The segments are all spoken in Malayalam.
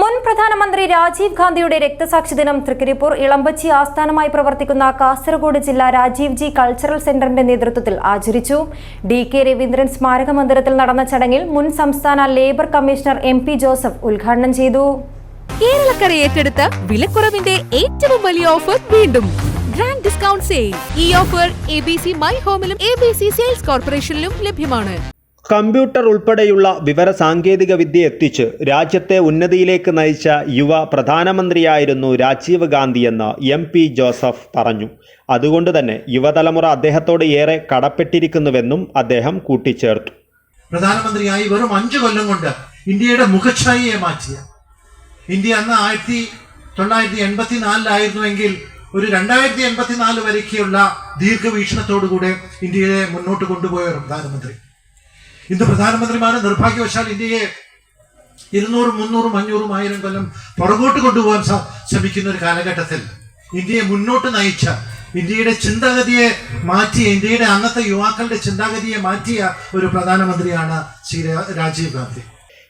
മുൻ പ്രധാനമന്ത്രി രാജീവ് ഗാന്ധിയുടെ രക്തസാക്ഷി ദിനം തൃക്കരിപ്പൂർ ഇളമ്പച്ചി ആസ്ഥാനമായി പ്രവർത്തിക്കുന്ന കാസർഗോഡ് ജില്ലാ രാജീവ് ജി കൾച്ചറൽ സെന്ററിന്റെ നേതൃത്വത്തിൽ ആചരിച്ചു. ഡി കെ രവീന്ദ്രൻ സ്മാരക മന്ദിരത്തിൽ നടന്ന ചടങ്ങിൽ മുൻ സംസ്ഥാന labour commissioner M P Joseph ഉദ്ഘാടനം ചെയ്തു. കേരളക്കര ഏറ്റെടുത്ത വിലക്കുറവിന്റെ ഏറ്റവും വലിയ ഓഫർ വീണ്ടും. ഗ്രാൻഡ് ഡിസ്കൗണ്ട് സെയിൽ ഈ offer A B C my ഹോമിലും A B C sales കോർപ്പറേഷനിലും ലഭ്യമാണ്. കമ്പ്യൂട്ടർ ഉൾപ്പെടെയുള്ള വിവര സാങ്കേതിക വിദ്യ എത്തിച്ച് രാജ്യത്തെ ഉന്നതിയിലേക്ക് നയിച്ച യുവ പ്രധാനമന്ത്രിയായിരുന്നു രാജീവ് ഗാന്ധിയെന്ന് എം പി ജോസഫ് പറഞ്ഞു. അതുകൊണ്ട് തന്നെ യുവതലമുറ അദ്ദേഹത്തോട് ഏറെ കടപ്പെട്ടിരിക്കുന്നുവെന്നും അദ്ദേഹം കൂട്ടിച്ചേർത്തു. പ്രധാനമന്ത്രിയായി വെറും അഞ്ചു കൊല്ലം കൊണ്ട് ഇന്ത്യയുടെ മുഖഛായിയെ മാറ്റിയ. ഇന്ത്യ അന്ന് ആയിരത്തി തൊള്ളായിരത്തി എൺപത്തിനാലിലായിരുന്നുവെങ്കിൽ ഒരു രണ്ടായിരത്തി എൺപത്തിനാല് വരയ്ക്കുള്ള ദീർഘവീക്ഷണത്തോടുകൂടെ ഇന്ത്യയെ മുന്നോട്ട് കൊണ്ടുപോയ പ്രധാനമന്ത്രി. ഇന്ന് പ്രധാനമന്ത്രിമാരും നിർഭാഗ്യവശാൽ ഇന്ത്യയെ ഇരുന്നൂറും മുന്നൂറും അഞ്ഞൂറും ആയിരം കൊല്ലം പുറകോട്ട് കൊണ്ടുപോകാൻ ശ്രമിക്കുന്ന ഒരു കാലഘട്ടത്തിൽ ഇന്ത്യയെ മുന്നോട്ട് നയിച്ച ഇന്ത്യയുടെ ചിന്താഗതിയെ മാറ്റിയ ഇന്ത്യയുടെ അന്നത്തെ യുവാക്കളുടെ ചിന്താഗതിയെ മാറ്റിയ ഒരു പ്രധാനമന്ത്രിയാണ് ശ്രീ രാജീവ് ഗാന്ധി.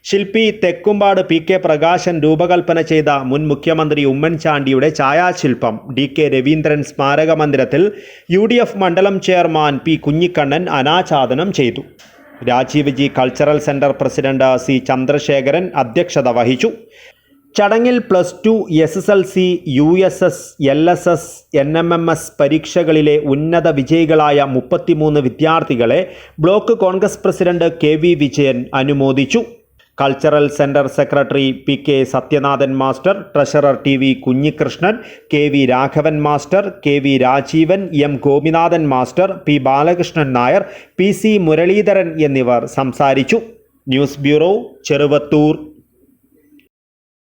ശില്പി തെക്കുംപാട് പി കെ പ്രകാശൻ രൂപകൽപ്പന ചെയ്ത മുൻ മുഖ്യമന്ത്രി ഉമ്മൻചാണ്ടിയുടെ ഛായാശില്പം ഡി കെ രവീന്ദ്രൻ സ്മാരക മന്ദിരത്തിൽ യു മണ്ഡലം ചെയർമാൻ പി കുഞ്ഞിക്കണ്ണൻ അനാച്ഛാദനം ചെയ്തു. Rajiv ji cultural centre president C Chandrasekharan അധ്യക്ഷത വഹിച്ചു. ചടങ്ങിൽ plus two S S L C U S S L S S N M M S പരീക്ഷകളിലെ ഉന്നത വിജയികളായ മുപ്പത്തിമൂന്ന് വിദ്യാർത്ഥികളെ block Congress president K V Vijayan അനുമോദിച്ചു. Cultural centre secretary P K Sathyanathan master treasurer T V Kunhikrishnan K V Raghavan master K V Rajeevan M Gopinathan master P Balakrishnan Nair P C Muraleedharan എന്നിവർ സംസാരിച്ചു. News bureau Cheruvathur.